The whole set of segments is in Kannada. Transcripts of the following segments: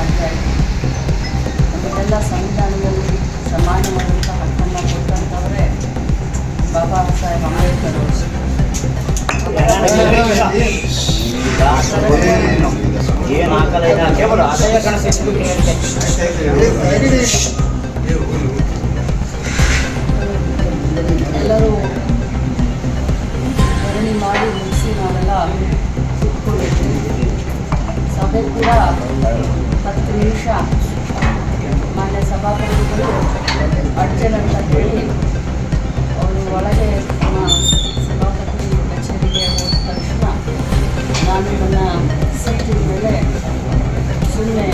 ಆಯಿತು ನಮಗೆಲ್ಲ ಸಂವಿಧಾನದಲ್ಲಿ ಸಮಾನವಾದಂಥ ಹಕ್ಕನ್ನು ಕೊಟ್ಟಂಥವರೇ ಬಾಬಾ ಸಾಹೇಬ್ ಅಂಬೇಡ್ಕರ್ ಅವರು. ಏನು ಹಾಕಲ್ಲ ಇಲ್ಲ ಕೇವಲ ಆದಾಯ ಕಾಣಿಸ್ಬೇಕು ಅರ್ಜೆಂಟ್ ಅಂತ ಹೇಳಿ ಅವರು ಒಳಗೆ ಸಭಾಪತಿ ಕಚೇರಿಗೆ ಹೋದ ತಕ್ಷಣ ನಾನು ನನ್ನ ಸೀಟಿನ ಮೇಲೆ ಸುಮ್ಮನೆ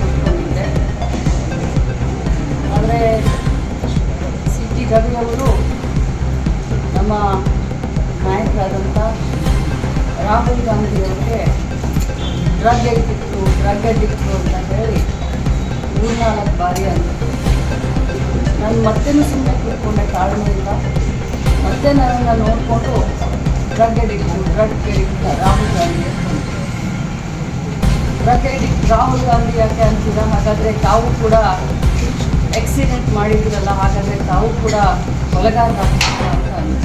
ಕೂತ್ಕೊಂಡಿದ್ದೆ. ಆದರೆ ಸಿ ಟಿ ರವಿಯವರು ನಮ್ಮ ನಾಯಕರಾದಂಥ ರಾಹುಲ್ ಗಾಂಧಿ ಅವರಿಗೆ ಡ್ರಗ್ ಎಡ್ಡಿಕ್ಟು ಡ್ರಗ್ ಎಡ್ಡಿಕ್ಟು ಅಂತ ಹೇಳಿ ಮೂರ್ನಾಲ್ಕು ಬಾರಿ ಅಂತ ನಾನು ಮತ್ತೇನು ಸುಮ್ಮನೆ ಕೂತ್ಕೊಂಡೆ ತಾಳ್ಮೆಯಿಂದ. ಮತ್ತೆ ನನ್ನನ್ನು ನೋಡಿಕೊಂಡು drug addict drug addict Rahul Gandhi drug addict Rahul Gandhi ಯಾಕೆ ಅಂತೀರ? ಹಾಗಾದರೆ ತಾವು ಕೂಡ ಆಕ್ಸಿಡೆಂಟ್ ಮಾಡಿದ್ದೀರಲ್ಲ ಹಾಗಾದರೆ ತಾವು ಕೂಡ ಕೊಲೆಗಾರರಾಗ್ತೀರಾ ಅಂತ ಅಂದ್ರು.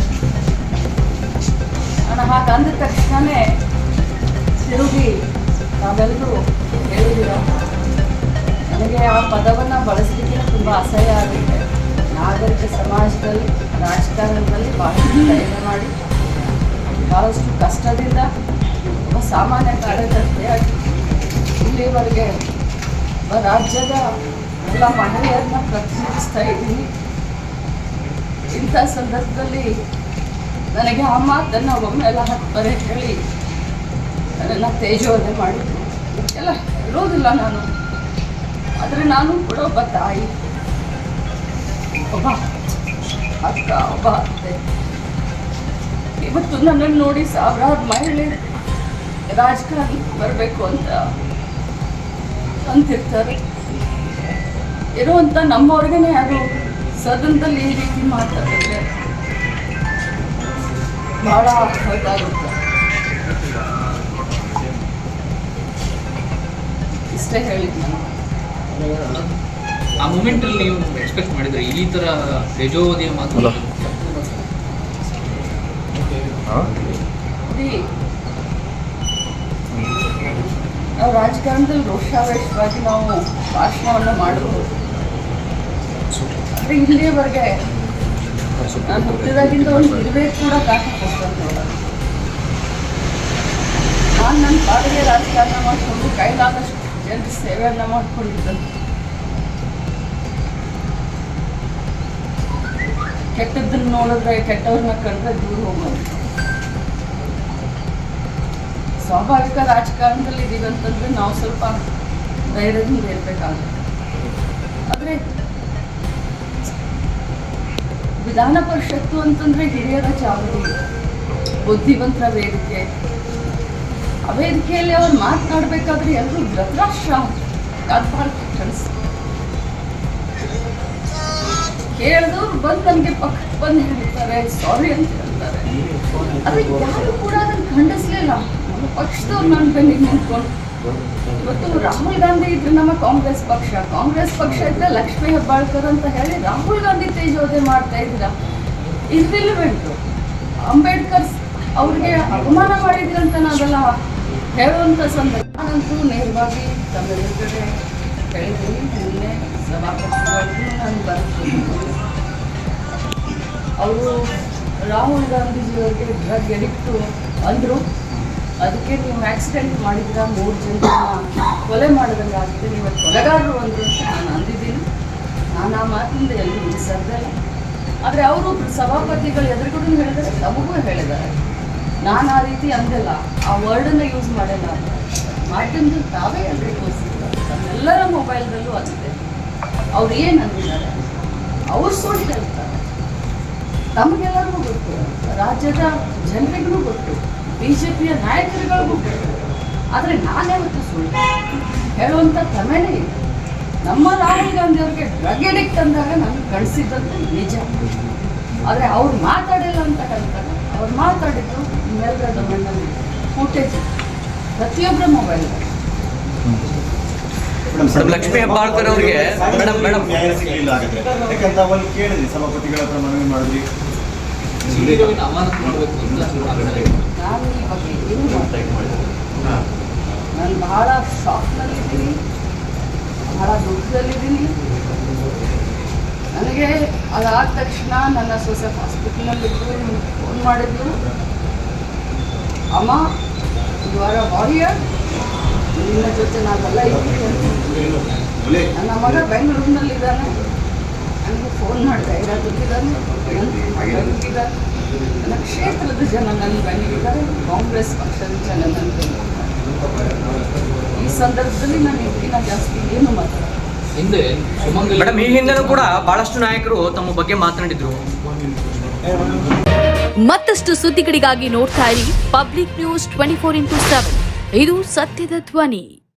ನಾನು ಹಾಗೆ ಅಂದ ತಕ್ಷಣವೇ ತಿರುಗಿ ನಾವೆಲ್ಲರೂ ಹೇಳಿದಿರ ನನಗೆ ಆ ಪದವನ್ನು ಬಳಸಲಿಕ್ಕೆ ತುಂಬ ಅಸಹ್ಯ ಆಗುತ್ತೆ. ನಾಗರಿಕ ಸಮಾಜದಲ್ಲಿ, ರಾಜಕಾರಣದಲ್ಲಿ ಬಹಳಷ್ಟು ಕಡಿಮೆ ಮಾಡಿ ಭಾಳಷ್ಟು ಕಷ್ಟದಿಂದ ಸಾಮಾನ್ಯ ಕಾರ್ಯಕರ್ತೆಯಾಗಿ ಇಲ್ಲಿವರೆಗೆ ರಾಜ್ಯದ ಎಲ್ಲ ಮಹಿಳೆಯರನ್ನ ಪ್ರತಿನಿಧಿಸ್ತಾ ಇದ್ದೀನಿ. ಇಂಥ ಸಂದರ್ಭದಲ್ಲಿ ನನಗೆ ಆ ಮಾತನ್ನು ಒಮ್ಮೆಲ್ಲ ಹತ್ತು ಬರೆ ಹೇಳಿ ಅದನ್ನು ತೇಜೋವಧೆ ಮಾಡಿದ್ರು. ಎಲ್ಲ ಇರೋದಿಲ್ಲ ನಾನು. ಆದರೆ ನಾನು ಕೂಡ ಒಬ್ಬ ತಾಯಿ. ಒಬ್ಬ ಅಕ್ಕ ಒಬ್ಬ ಅತ್ತೆ ಇವತ್ತು ನನ್ನನ್ನು ನೋಡಿ ಸಾವಿರಾರು ಮಹಿಳೆ ರಾಜಕಾರಣ ಬರಬೇಕು ಅಂತ ಅಂತಿರ್ತಾರೆ. ಇರುವಂಥ ನಮ್ಮವ್ರಿಗೇನೆ ಅದು ಸದನದಲ್ಲಿ ಈ ರೀತಿ ಮಾತಾಡಿದ್ರೆ ಭಾಳ ಹೊರಟಾಗುತ್ತೆ ಇಷ್ಟೇ ಹೇಳಿದ್ದು ನಾನು. ಆ ಮೂಮೆಂಟ್ ಅಲ್ಲಿ ನೀವು ಎಕ್ಸ್ಪೆಕ್ಟ್ ಮಾಡಿದ್ರೆ? ಈ ತರ ತೇಜೋವಧಿಯ ಮಾತು ನಾವು ರಾಜಕಾರಣದಲ್ಲಿ ರೋಷಾವೇಶವಾಗಿ ನಾವು ಭಾಷಣವನ್ನು ಮಾಡಬಹುದು. ಆದರೆ ಇಲ್ಲಿಯವರೆಗೆ ನಾನು ಹುಟ್ಟಿದಾಗಿಂದ ಒಂದು ಇರುವೆ ಕೂಡ ಕೊಟ್ಟಂತವಲ್ಲ ನಾನು ನನ್ನ ಪಾಡಿಗೆ ರಾಜಕಾರಣ ಮಾಡಿಕೊಂಡು ಕೈಲಾದಷ್ಟು ಜನರ ಸೇವೆಯನ್ನು ಮಾಡ್ಕೊಂಡಿದ್ದಂತ ಕೆಟ್ಟದ್ದನ್ನು ನೋಡಿದ್ರೆ ಕೆಟ್ಟವ್ರನ್ನ ಕಂಡ್ರೆ ದೂರ ಹೋಗೋದು. ಸ್ವಾಭಾವಿಕ ರಾಜಕಾರಣದಲ್ಲಿ ಇದೀವಿ ಅಂತಂದ್ರೆ ನಾವು ಸ್ವಲ್ಪ ಧೈರ್ಯದಿಂದ ಇರಬೇಕಾಗುತ್ತೆ. ಆದರೆ ವಿಧಾನ ಪರಿಷತ್ತು ಅಂತಂದ್ರೆ ಹಿರಿಯರ ಚಾವಡಿ ಬುದ್ಧಿವಂತರ ವೇದಿಕೆ. ಆ ವೇದಿಕೆಯಲ್ಲಿ ಅವ್ರು ಮಾತನಾಡಬೇಕಾದ್ರೆ ಎಲ್ಲರೂ ಶಾಂತ ಅದು ಕೇಳಿದವ್ರು ಬಂದು ನನಗೆ ಪಕ್ಕಕ್ಕೆ ಬಂದು ಹೇಳ್ತಾರೆ ಸಾರಿ ಅಂತ ಹೇಳ್ತಾರೆ. ಆದರೆ ಯಾರು ಕೂಡ ಅದನ್ನು ಖಂಡಿಸ್ಲಿಲ್ಲ. ನಮ್ಮ ಪಕ್ಷದವ್ರು ನನ್ನ ಬೆನ್ನಿಗೆ ನಿಂತ್ಕೊಂಡು ಇವತ್ತು ರಾಹುಲ್ ಗಾಂಧಿ ಇದ್ರೆ ನಮ್ಮ ಕಾಂಗ್ರೆಸ್ ಪಕ್ಷ. ಕಾಂಗ್ರೆಸ್ ಪಕ್ಷ ಇದ್ರೆ ಲಕ್ಷ್ಮೀ ಹೆಬ್ಬಾಳ್ಕರ್ ಅಂತ ಹೇಳಿ ರಾಹುಲ್ ಗಾಂಧಿ ತೇಜೋದೆ ಮಾಡ್ತಾ ಇದ್ರ. ಇರ್ರಿಲಿವೆಂಟು ಅಂಬೇಡ್ಕರ್ ಅವ್ರಿಗೆ ಅವಮಾನ ಮಾಡಿದ್ರಂತ ನಾವೆಲ್ಲ ಹೇಳುವಂಥ ಸಂದರ್ಭ. ನಾನಂತೂ ನೇರವಾಗಿ ತಮ್ಮೆಲ್ಲರಿಗೆ ನಿನ್ನೆ ನಾನು ಬರ್ತೀನಿ ಅವರು ರಾಹುಲ್ ಗಾಂಧೀಜಿಯವರಿಗೆ ಡ್ರಗ್ ಎಡಿಕ್ಟು ಅಂದರು. ಅದಕ್ಕೆ ನೀವು ಆಕ್ಸಿಡೆಂಟ್ ಮಾಡಿದ್ರ, ಮೂರು ಜನ ಕೊಲೆ ಮಾಡಿದಂಗೆ ಆಗಿದೆ ನೀವು ಕೊಲೆಗಾರರು ಅಂದರು ಅಂತ ನಾನು ಅಂದಿದ್ದೀನಿ. ನಾನು ಆ ಮಾತಿಂದ ಎಲ್ಲೂ ಉಳಿಸಲ್ಲ ಆದರೆ ಅವರು ಸಭಾಪತಿಗಳು ಎದುರುಗಡೆ ಹೇಳಿದರೆ ನಮಗೂ ಹೇಳಿದ್ದಾರೆ. ನಾನು ಆ ರೀತಿ ಅಂದಲ್ಲ. ಆ ವರ್ಡನ್ನು ಯೂಸ್ ಮಾಡಿಲ್ಲ. ಮಾಧ್ಯಮದಲ್ಲಿ ತಾವೇ ತೋರಿಸಿದ್ದಾರೆ ನಮ್ಮೆಲ್ಲರ ಮೊಬೈಲ್ದಲ್ಲೂ ಅಷ್ಟೇ. ಅವ್ರು ಏನು ಅಂದಿದ್ದಾರೆ? ಅವ್ರು ಸುಳ್ಳು ಹೇಳ್ತಾರೆ ತಮಗೆಲ್ಲರಿಗೂ ಗೊತ್ತು. ರಾಜ್ಯದ ಜನರಿಗೂ ಗೊತ್ತು. ಬಿ ಜೆ ಪಿಯ ನಾಯಕರುಗಳಿಗೂ ಗೊತ್ತು. ಆದರೆ ನಾನೇ ಮತ್ತು ಸುಳ್ಳು ಹೇಳುವಂಥ ಕ್ರಮೇನೇ ಇದೆ ನಮ್ಮ ರಾಹುಲ್ ಗಾಂಧಿ ಅವ್ರಿಗೆ ಡ್ರಗ್ ಎಡಿಕ್ಟ್ ಅಂದಾಗ ನಾನು ಕಳಿಸಿದ್ದಂತೆ ನಿಜ. ಆದರೆ ಅವ್ರು ಮಾತಾಡಿಲ್ಲ ಅಂತ ಹೇಳ್ತಾರೆ. ಅವ್ರು ಮಾತಾಡಿದ್ದು ಮೇಲ್ಗಡೆ ಡೊಮೆಂಡಲ್ಲಿ ಫುಟೇಜ್ ಪ್ರತಿಯೊಬ್ಬರ ಮೊಬೈಲ್ ಮೇಡಮ್ ಲಕ್ಷ್ಮೀ ಹೆಬ್ಬಾಳ್ಕರ್ ಅವ್ರಿಗೆ ಮೇಡಮ್ ಮೇಡಮ್ ನ್ಯಾಯ ಸಿಗಲಿಲ್ಲ ಹಾಗಾದ್ರೆ ಯಾಕಂತ ಅವಲ್ಲಿ ಕೇಳಿದ್ರಿ ಸಭಾಪತಿಗಳ ಹತ್ರ ಮನವಿ ಮಾಡಿದ್ರಿ ಹೀರೋಯಿನ್ ಅಮಾನತು ಮಾಡಬೇಕು ಅಂತ ಆಗ್ರಹ ಇದೆ. ನಾನು ಈ ಬಗ್ಗೆ ಏನು ಮಾತಾಡ್ತೀನಿ ನಾನು ಬಹಳ ಶಾಕ್ನಲ್ಲಿದ್ದೀನಿ ಬಹಳ ದುಃಖದಲ್ಲಿದ್ದೀನಿ ನನಗೆ ಅದಾದ ತಕ್ಷಣ ನನ್ನ ಸೊಸೆ ಹಾಸ್ಪಿಟ್ಲಲ್ಲಿದ್ದು ಫೋನ್ ಮಾಡಿದ್ರು ಅಮ್ಮ ಯು ಆರ್ ಅ ವಾರಿಯರ್ ನಿನ್ನ ಜೊತೆ ನಾವೆಲ್ಲ ಇದ್ದೀವಿ ನನ್ನ ಮಗ ಬೆಂಗಳೂರಿನಲ್ಲಿದ್ದಾನೆ ನನಗೆ ಫೋನ್ ಮಾಡಿದೆ ಈಗ ದುಡ್ಡಿದ್ದಾನೆ ಬೆಂಗಳೂರಿದ್ದಾನೆ ನನ್ನ ಕ್ಷೇತ್ರದ ಜನ ನನ್ನ ಬೆಂಗಳೂರಿದ್ದಾರೆ ಕಾಂಗ್ರೆಸ್ ಪಕ್ಷದ ಜನ ನನ್ನ. ಈ ಸಂದರ್ಭದಲ್ಲಿ ನಾನು ಇದಕ್ಕಿಂತ ಜಾಸ್ತಿ ಏನು ಮಾತಾಡೋದು ಹಿಂದೆ ಮೇಡಮ್ ಈ ಹಿಂದೆನೂ ಕೂಡ ಬಹಳಷ್ಟು ನಾಯಕರು ತಮ್ಮ ಬಗ್ಗೆ ಮಾತನಾಡಿದ್ರು. ಮತ್ತಷ್ಟು ಸುದ್ದಿಗಳಿಗಾಗಿ ನೋಡ್ತಾ ಇರಿ Public News twenty four into seven. ಇದು ಸತ್ಯದ ಧ್ವನಿ.